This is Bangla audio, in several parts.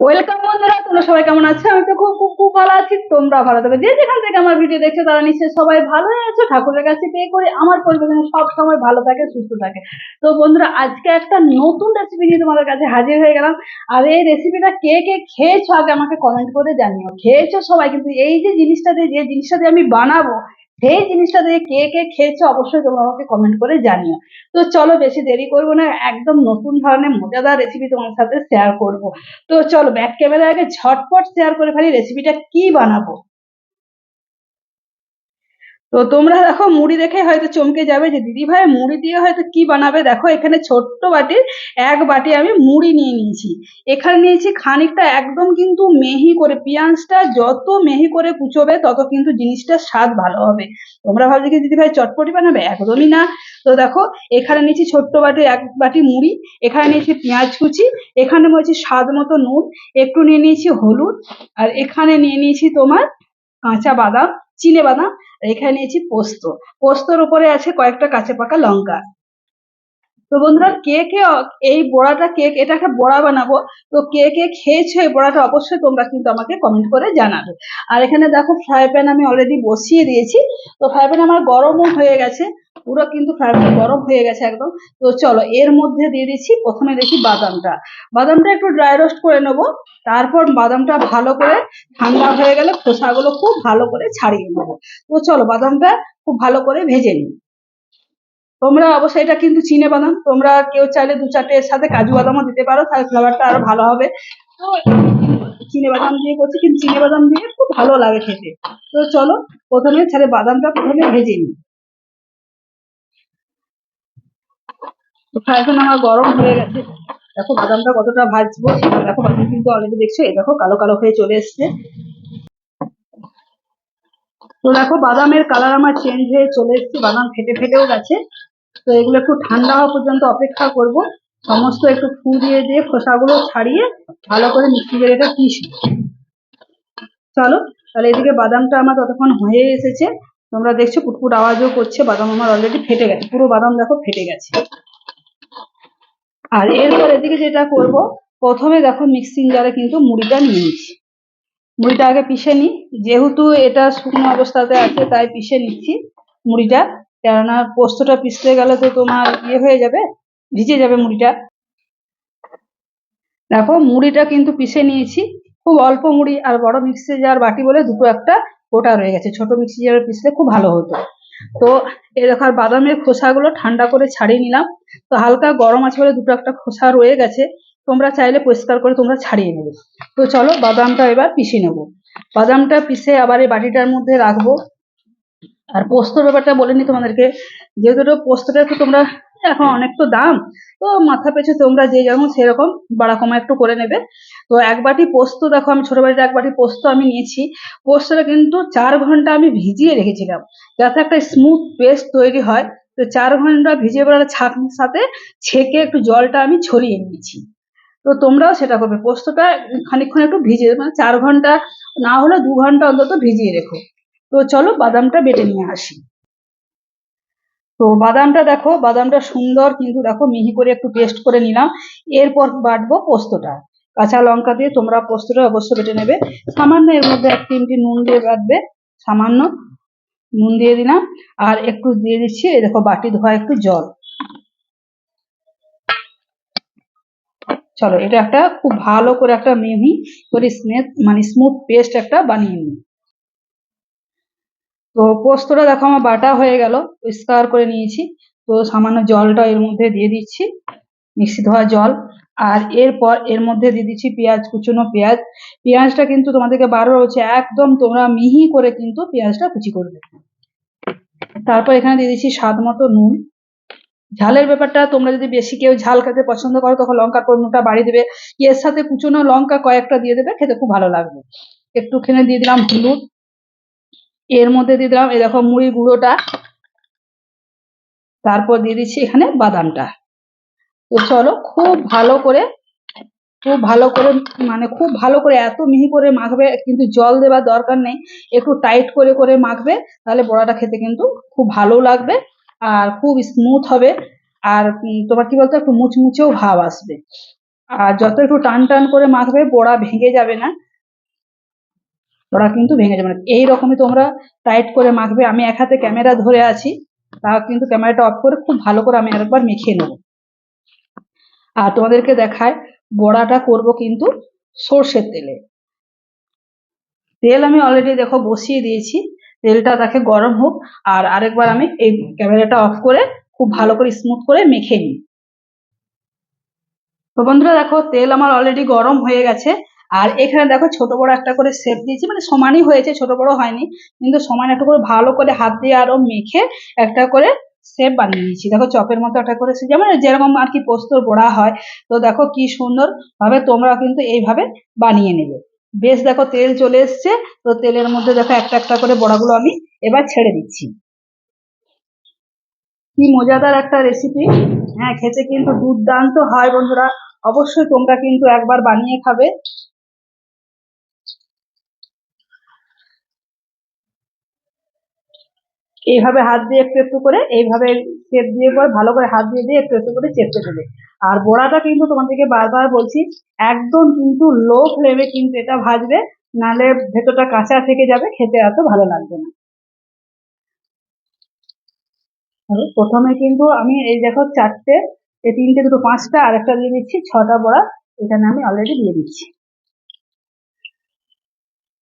ওয়েলকাম বন্ধুরা, তোমরা সবাই কেমন আছো? আমি তো খুব খুব খুব ভালো আছি তোমরা ভালো থাকো। যে যেখান থেকে আমার ভিডিও দেখছ, তারা নিশ্চয়ই সবাই ভালোই আছো। ঠাকুরের কাছে পে করে আমার পরিবার সব সময় ভালো থাকে, সুস্থ থাকে। তো বন্ধুরা, আজকে একটা নতুন রেসিপি নিয়ে তোমাদের কাছে হাজির হয়ে গেলাম। আর এই রেসিপিটা কে কে খেয়েছো, আগে আমাকে কমেন্ট করে জানিও। খেয়েছো সবাই, কিন্তু এই যে জিনিসটা দিয়ে, যে জিনিসটা দিয়ে আমি বানাবো সেই জিনিসটা দিয়ে কে কে খেয়েছো অবশ্যই তোমরা আমাকে কমেন্ট করে জানিও। তো চলো বেশি দেরি করব না, একদম নতুন ধরনের মজাদার রেসিপি তোমার সাথে শেয়ার করব। তো চলো ব্যাক ক্যামেরা আগে ঝটপট শেয়ার করে ফেলি রেসিপিটা কি বানাবো। তো তোমরা দেখো, মুড়ি দেখে হয়তো চমকে যাবে যে, দিদি ভাই, মুড়ি দিয়ে হয়তো কি বানাবে? দেখো, এখানে ছোট্ট বাটির এক বাটি আমি মুড়ি নিয়ে নিয়েছি। এখানে নিয়েছি খানিকটা একদম কিন্তু মেহি করে, পেঁয়াজটা যত মেহি করে কুচোবে, তত কিন্তু জিনিসটা স্বাদ ভালো হবে। তোমরা ভাবছ কি, দিদি ভাই, চটপটি বানাবে? একদমই না। তো দেখো, এখানে নিয়েছি ছোট্ট বাটি এক বাটি মুড়ি, এখানে নিয়েছি পেঁয়াজ কুচি, এখানে নিয়েছি স্বাদ মতো নুন, একটু নিয়ে নিয়েছি হলুদ, আর এখানে নিয়ে নিয়েছি তোমার কাঁচা বাদাম। চিনে বাদাম আর এখানে নিয়েছি পোস্ত। পোস্তর উপরে আছে কয়েকটা কাঁচা পাকা লঙ্কা। তো বন্ধুরা কে কে এই বড়াটা কে এটা একটা বড়া বানাবো। তো কে কে খেয়েছো এই বড়াটা, অবশ্যই তোমরা কিন্তু আমাকে কমেন্ট করে জানাবে। আর এখানে দেখো ফ্রাই প্যান আমি অলরেডি বসিয়ে দিয়েছি। তো ফ্রাই প্যান আমার গরমও হয়ে গেছে। পুরো কিন্তু ফ্রাই প্যান গরম হয়ে গেছে একদম। তো চলো, এর মধ্যে দিয়ে দিচ্ছি, প্রথমে দেখি বাদামটা। বাদামটা একটু ড্রাই রোস্ট করে নেব। তারপর বাদামটা ভালো করে ঠান্ডা হয়ে গেলে খোসাগুলো খুব ভালো করে ছাড়িয়ে নেব। তো চলো, বাদামটা খুব ভালো করে ভেজে নিই। তোমরা অবশ্যই এটা কিন্তু চিনে বাদাম। তোমরা কেউ চাইলে দু চারটে এর সাথে কাজু বাদামও দিতে পারো, তাহলে ফ্লেভারটা আরও ভালো হবে। তো চিনে বাদাম দিয়ে করছি, কিন্তু চিনে বাদাম দিয়ে খুব ভালো লাগে খেতে। তো চলো, প্রথমে তাহলে বাদামটা প্রথমে ভেজে নিই। ফ্রাই আমার গরম হয়ে গেছে। দেখো বাদামটা কতটা ভাজবো। দেখো বাদাম কিন্তু অলরেডি দেখছ, এই দেখো কালো কালো হয়ে চলে এসছে। তো দেখো বাদামের কালার আমার চেঞ্জ হয়ে চলে এসছে, বাদাম ফেটে ফেটেও গেছে। তো এগুলো একটু ঠান্ডা হওয়া পর্যন্ত অপেক্ষা করব। সমস্ত একটু ফু দিয়ে দিয়ে খোসাগুলো ছাড়িয়ে ভালো করে মিক্সি এটা পিসি চলো, তাহলে এদিকে বাদামটা আমার ততক্ষণ হয়ে এসেছে। তোমরা দেখছ কুটকুট আওয়াজও করছে, বাদাম আমার অলরেডি ফেটে গেছে, পুরো বাদাম দেখো ফেটে গেছে। আর এরপর এদিকে যেটা করব, প্রথমে দেখো মিক্সিং জারে কিন্তু মুড়িটা নিয়ে নিচ্ছি। মুড়িটা আগে পিষে নিই, যেহেতু এটা শুকনো অবস্থাতে আছে, তাই পিষে নিচ্ছি মুড়িটা। কেননা পোস্তটা পিষতে গেলে তো তোমার ইয়ে হয়ে যাবে, ভিজে যাবে মুড়িটা। দেখো, মুড়িটা কিন্তু পিষে নিয়েছি। খুব অল্প মুড়ি আর বড় মিক্সি জার বাটি বলে দুটো একটা গোটা রয়ে গেছে। ছোট মিক্সি জারে পিষলে খুব ভালো হতো। তো এই দেখো, আর বাদামের খোসাগুলো ঠান্ডা করে ছাড়িয়ে নিলাম। তো হালকা গরম আছে বলে দুটো একটা খোসা রয়ে গেছে। তোমরা চাইলে পরিষ্কার করে তোমরা ছাড়িয়ে নেবে। তো চলো বাদামটা এবার পিষে নেব। বাদামটা পিষে আবার এই বাটিটার মধ্যে রাখব। আর পোস্তর ব্যাপারটা বলে নি তোমাদেরকে। যেহেতু পোস্তটা একটু তোমরা, এখন অনেক তো দাম, তো মাথা পেছু তোমরা যে যেমন সেরকম বাড়া কমা একটু করে নেবে। তো এক বাটি পোস্ত, দেখো আমি ছোট বাটিতে এক বাটি পোস্ত আমি নিয়েছি। পোস্তটা কিন্তু চার ঘণ্টা আমি ভিজিয়ে রেখেছিলাম, যাতে একটা স্মুথ পেস্ট তৈরি হয়। তো চার ঘণ্টা ভিজিয়ে বেড়ালে ছাঁকনির সাথে ছেঁকে একটু জলটা আমি ছড়িয়ে নিয়েছি। তো তোমরাও সেটা করবে, পোস্তটা খানিকক্ষণ একটু ভিজিয়ে মানে চার ঘণ্টা না হলে দু ঘণ্টা অন্তত ভিজিয়ে রেখো। তো চলো বাদামটা বেটে নিয়ে আসি। তো বাদামটা দেখো, বাদামটা সুন্দর কিন্তু দেখো মিহি করে একটু পেস্ট করে নিলাম। এরপর বাটবো পোস্তটা। কাঁচা লঙ্কা দিয়ে তোমরা পোস্তটা অবশ্য বেটে নেবে। সামান্য এর মধ্যে এক তিনটি নুন দিয়ে বাটবে, সামান্য নুন দিয়ে দিলাম। আর একটু দিয়ে দিচ্ছি, এই দেখো বাটি ধোয়া একটু জল। চলো, এটা একটা খুব ভালো করে একটা মিহি করে স্মেথ মানে স্মুথ পেস্ট একটা বানিয়ে নিই। তো পোস্তটা দেখো আমার বাটা হয়ে গেল, পরিষ্কার করে নিয়েছি। তো সামান্য জলটা এর মধ্যে দিয়ে দিচ্ছি মিক্সি ধোয়া জল। আর এরপর এর মধ্যে দিয়ে দিচ্ছি পেঁয়াজ, কুচনো পেঁয়াজ। পেঁয়াজটা কিন্তু তোমাদেরকে বারো হচ্ছে একদম তোমরা মিহি করে কিন্তু পেঁয়াজটা কুচি করবে তারপর এখানে দিয়ে দিচ্ছি স্বাদ মতো নুন। ঝালের ব্যাপারটা, তোমরা যদি বেশি কেউ ঝাল খেতে পছন্দ করো, তখন লঙ্কার পরিমাণটা বাড়িয়ে দেবে। এর সাথে কুচনো লঙ্কা কয়েকটা দিয়ে দেবে, খেতে খুব ভালো লাগবে। একটুখানি দিয়ে দিলাম হলুদ। এর মধ্যে দিয়ে দিলাম, এই দেখো মুড়ি গুঁড়োটা। তারপর দিয়ে দিচ্ছি এখানে বাদামটা। তো চলো খুব ভালো করে, খুব ভালো করে মানে খুব ভালো করে এত মিহি করে মাখবে, কিন্তু জল দেওয়ার দরকার নেই। একটু টাইট করে করে মাখবে, তাহলে বড়াটা খেতে কিন্তু খুব ভালো লাগবে আর খুব স্মুথ হবে। আর তোমার কি বলতো, একটু মুচমুচেও ভাব আসবে। আর যত একটু টান টান করে মাখবে, বড়া ভেঙে যাবে না। বড়া কিন্তু ভেঙে যাবে না। এইরকমই তোমরা টাইট করে মাখবে। আমি এক হাতে ক্যামেরা ধরে আছি তা কিন্তু ক্যামেরাটা অফ করে খুব ভালো করে আমি আরেকবার মেখে নেব। আর তোমাদেরকে দেখায় বড়াটা করব কিন্তু সর্ষের তেলে। তেল আমি অলরেডি দেখো বসিয়ে দিয়েছি, তেলটা তাকে গরম হোক, আর আরেকবার আমি এই ক্যামেরাটা অফ করে খুব ভালো করে স্মুথ করে মেখে নিই। তো বন্ধুরা দেখো, তেল আমার অলরেডি গরম হয়ে গেছে। আর এখানে দেখো ছোট বড় একটা করে শেপ দিয়েছি মানে সমানই হয়েছে, ছোট বড় হয়নি, কিন্তু সমান একটা করে ভালো করে হাত দিয়ে আরও মেখে একটা করে শেপ বানিয়ে নিয়েছি। দেখো চপের মতো একটা করে যেমন যেরকম আর কি পোস্তর বড়া হয়, তো দেখো কি সুন্দর ভাবে তোমরা কিন্তু এইভাবে বানিয়ে নেবে। বেশ দেখো তেল চলে এসছে, তো তেলের মধ্যে দেখো একটা একটা করে বড়াগুলো আমি এবার ছেড়ে দিচ্ছি। কি মজাদার একটা রেসিপি হ্যাঁ খেতে কিন্তু দুর্দান্ত হয় বন্ধুরা, অবশ্যই তোমরা কিন্তু একবার বানিয়ে খাবে। এইভাবে হাত দিয়ে একটু একটু করে, এইভাবে চেপ দিয়ে পরে ভালো করে হাত দিয়ে দিয়ে একটু একটু করে চেপতে দেবে। আর বড়াটা কিন্তু তোমাদেরকে বারবার বলছি, একদম কিন্তু লো ফ্লেমে কিন্তু এটা ভাজবে নালে ভেতরটা কাঁচা থেকে যাবে, খেতে এত ভালো লাগবে না। প্রথমে কিন্তু আমি এই দেখো চারটে, এই তিনটে দুটো পাঁচটা, আর একটা দিয়ে দিচ্ছি ছটা বড়া, এখানে আমি অলরেডি দিয়ে দিচ্ছি।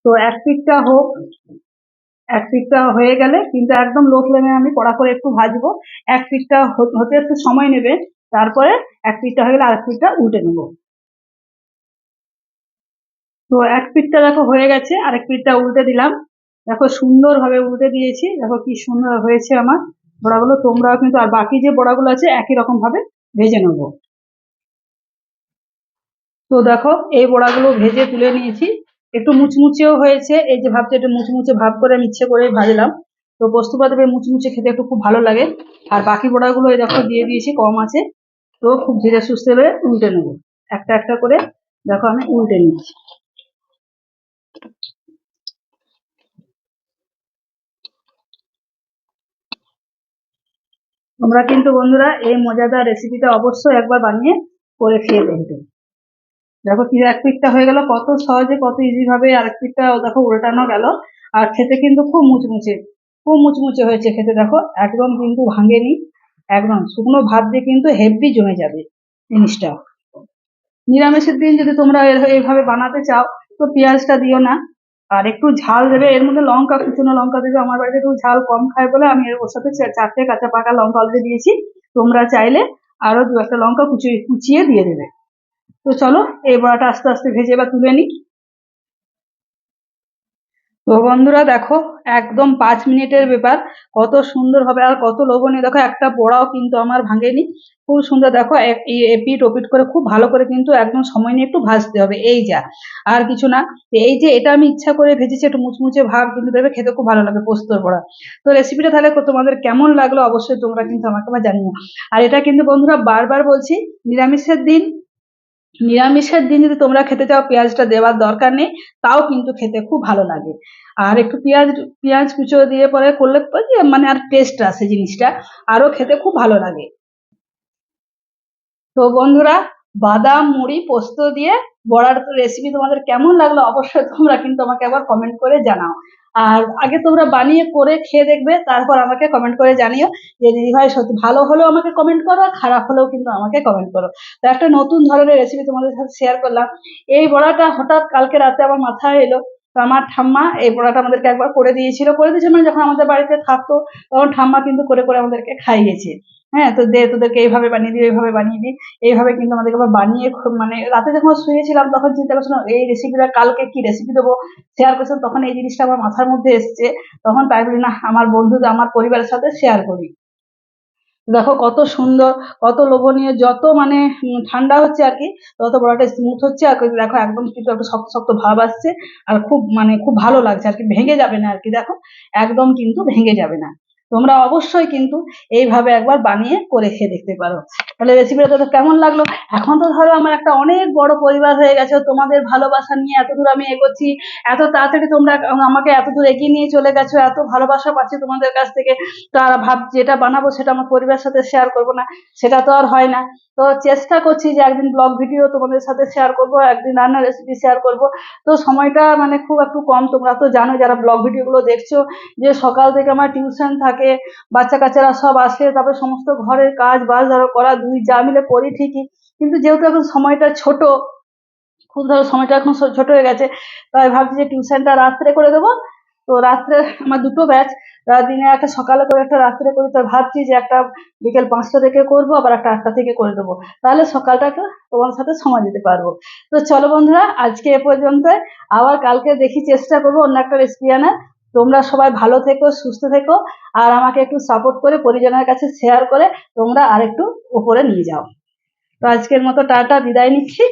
তো এক পিঠটা হোক এক পিঠটা হয়ে গেলে, কিন্তু একদম লো ফ্লেমে আমি কড়া করে একটু ভাজবো। এক পিঠটা হতে একটু সময় নেবে, তারপরে এক পিঠটা হয়ে গেলে আরেক পিঠটা উল্টে নেব। তো এক পিঠটা দেখো হয়ে গেছে, আরেক পিঠটা উল্টে দিলাম। দেখো সুন্দরভাবে উল্টে দিয়েছি, দেখো কি সুন্দর হয়েছে আমার বড়াগুলো। তোমরাও কিন্তু আর বাকি যে বড়াগুলো আছে, একই রকম ভাবে ভেজে নেব। তো দেখো, এই বড়াগুলো ভেজে তুলে নিয়েছি। একটু মুচমুচেও হয়েছে। এই যে ভাবছি একটু মুচমুচে ভাব করে আমি ইচ্ছে করে ভাজলাম। তো পোস্ত পাতাবে মুচমুচে খেতে একটু খুব ভালো লাগে। আর বাকি বড়াগুলো এই দেখো দিয়ে দিয়েছি, কম আছে। তো খুব ধীরে সুস্থে করে উল্টে নেব। একটা একটা করে দেখো আমি উল্টে নিচ্ছি। তোমরা কিন্তু বন্ধুরা এই মজাদার রেসিপিটা অবশ্যই একবার বানিয়ে করে খেয়ে দেখবে। দেখো কি এক পিঠটা হয়ে গেল, কত সহজে, কত ইজি ভাবে আরেক পিঠটা দেখো উল্টানো গেল। আর খেতে কিন্তু খুব মুচমুচে খুব মুচমুচে হয়েছে খেতে দেখো, একদম কিন্তু ভাঙেনি, একদম শুকনো ভাত দিয়ে কিন্তু হেভি জমে যাবে জিনিসটা। নিরামিষের দিন যদি তোমরা এইভাবে বানাতে চাও, তো পেঁয়াজটা দিও না, আর একটু ঝাল দেবে, এর মধ্যে লঙ্কা, কুচনো লঙ্কা দেবে, আমার বাড়িতে একটু ঝাল কম খায় বলে আমি ওর সাথে চারটে কাঁচা পাকা লঙ্কা অলরেডি দিয়েছি, তোমরা চাইলে আরও দু একটা লঙ্কা কুচিয়ে কুচিয়ে দিয়ে দেবে। তো চলো, এই বড়াটা আস্তে আস্তে ভেজে বা তুলে নিই। তো বন্ধুরা দেখো, একদম পাঁচ মিনিটের ব্যাপার, কত সুন্দর হবে আর কত লোভনীয়। দেখো, একটা বড়াও কিন্তু আমার ভাঙেনি। খুব সুন্দর, দেখো এপিট ওপিট করে খুব ভালো করে কিন্তু একদম সময় নিয়ে একটু ভাজতে হবে, এই যা। আর কিছু না, এই যে এটা আমি ইচ্ছা করে ভেজেছি, একটু মুচমুচে ভাব কিন্তু দেবে, খেতে খুব ভালো লাগে পোস্তর বড়া। তো রেসিপিটা তাহলে তোমাদের কেমন লাগল অবশ্যই তোমরা কিন্তু আমাকে আবার জানিও। আর এটা কিন্তু বন্ধুরা বারবার বলছি, নিরামিষের দিন নিরামিষের দিন যদি তোমরা খেতে চাও, পেঁয়াজটা দেওয়ার দরকার নেই, তাও কিন্তু খেতে খুব ভালো লাগে। আর একটু পেঁয়াজ পেঁয়াজ কুচো দিয়ে পরে করলে মানে আর টেস্ট আসে জিনিসটা আরও খেতে খুব ভালো লাগে। তো বন্ধুরা, বাদাম, মুড়ি, পোস্ত দিয়ে বড়ার রেসিপি তোমাদের কেমন লাগল অবশ্যই তোমরা কিন্তু আমাকে আবার কমেন্ট করে জানাও। আর আগে তোমরা বানিয়ে করে খেয়ে দেখবে, তারপর আমাকে কমেন্ট করে জানিও যে, দিদি ভাই, সত্যি ভালো হলেও আমাকে কমেন্ট করো আর খারাপ হলেও কিন্তু আমাকে কমেন্ট করো। তো একটা নতুন ধরনের রেসিপি তোমাদের সাথে শেয়ার করলাম। এই বড়াটা হঠাৎ কালকে রাতে আমার মাথায় এলো। তো আমার ঠাম্মা এই বড়াটা আমাদেরকে একবার করে দিয়েছিল করে দিয়েছিল মানে যখন আমাদের বাড়িতে থাকতো, তখন ঠাম্মা কিন্তু করে করে আমাদেরকে খাইয়েছে। হ্যাঁ তো দে, তোদেরকে এইভাবে বানিয়ে দিই এইভাবে বানিয়ে দিই এইভাবে কিন্তু আমাদেরকে আবার বানিয়ে মানে রাতে যখন শুয়েছিলাম, তখন চিন্তা করছিলাম এই রেসিপিটা কালকে কি রেসিপি দেবো? শেয়ার করছিলাম তখন এই জিনিসটা আমার মাথার মধ্যে এসছে। তখন তাই বলি, না, আমার বন্ধুদের আমার পরিবারের সাথে শেয়ার করি। দেখো কত সুন্দর, কত লোভনীয়, যত মানে ঠান্ডা হচ্ছে আর কি, তত বড়াটা স্মুথ হচ্ছে আর দেখো একদম কিন্তু একটা শক্ত শক্ত ভাব আসছে, আর খুব মানে খুব ভালো লাগছে আর কি, ভেঙে যাবে না আর কি, দেখো, একদম কিন্তু ভেঙে যাবে না। তোমরা অবশ্যই কিন্তু এইভাবে একবার বানিয়ে করে খেয়ে দেখতে পারো। তাহলে রেসিপিটা তোদের কেমন লাগল? এখন তো ধরো আমার একটা অনেক বড় পরিবার হয়ে গেছে, তোমাদের ভালোবাসা নিয়ে এত দূর আমি এগোচ্ছি, এত তাড়াতাড়ি তোমরা আমাকে এত দূর এগিয়ে নিয়ে চলে গেছো, এত ভালোবাসা পাচ্ছি তোমাদের কাছ থেকে তো আর ভাব যেটা বানাবো সেটা আমার পরিবারের সাথে শেয়ার করব না, সেটা তো আর হয় না। তো চেষ্টা করছি যে একদিন ব্লগ ভিডিও তোমাদের সাথে শেয়ার করব, একদিন রান্নার রেসিপি শেয়ার করব। তো সময়টা মানে খুব একটু কম, তোমরা তো জানো যারা ব্লগ ভিডিওগুলো দেখছ, যে সকাল থেকে আমার টিউশন থাকে বাচ্চা কাচ্চারা সব আসে, তারপর সমস্ত ঘরের কাজ বাজ ধরো, করা, দুই, যা মিলে করি ঠিকই। কিন্তু যেহেতু এখন সময়টা ছোট, খুব ধরো সময়টা এখন ছোট হয়ে গেছে, তাই ভাবছি যে টিউশনটা রাত্রে করে দেবো। তো রাত্রে আমার দুটো ব্যাচ দিনে একটা সকালে করে, একটা রাত্রে করি তো ভাবছি যে একটা বিকেল পাঁচটা থেকে করব, আবার একটা আটটা থেকে করে দেবো। তাহলে সকালটা একটু তোমার সাথে সময় দিতে পারব। তো চলো বন্ধুরা, আজকে এ পর্যন্ত আবার কালকে দেখি চেষ্টা করব অন্য একটা রেসিপি আনার। তোমরা সবাই ভালো থেকো, সুস্থ থেকো, আর আমাকে একটু সাপোর্ট করে পরিজনের কাছে শেয়ার করে তোমরা আর একটু উপরে নিয়ে যাও। তো আজকের মতো টাটা, বিদায় নিচ্ছি।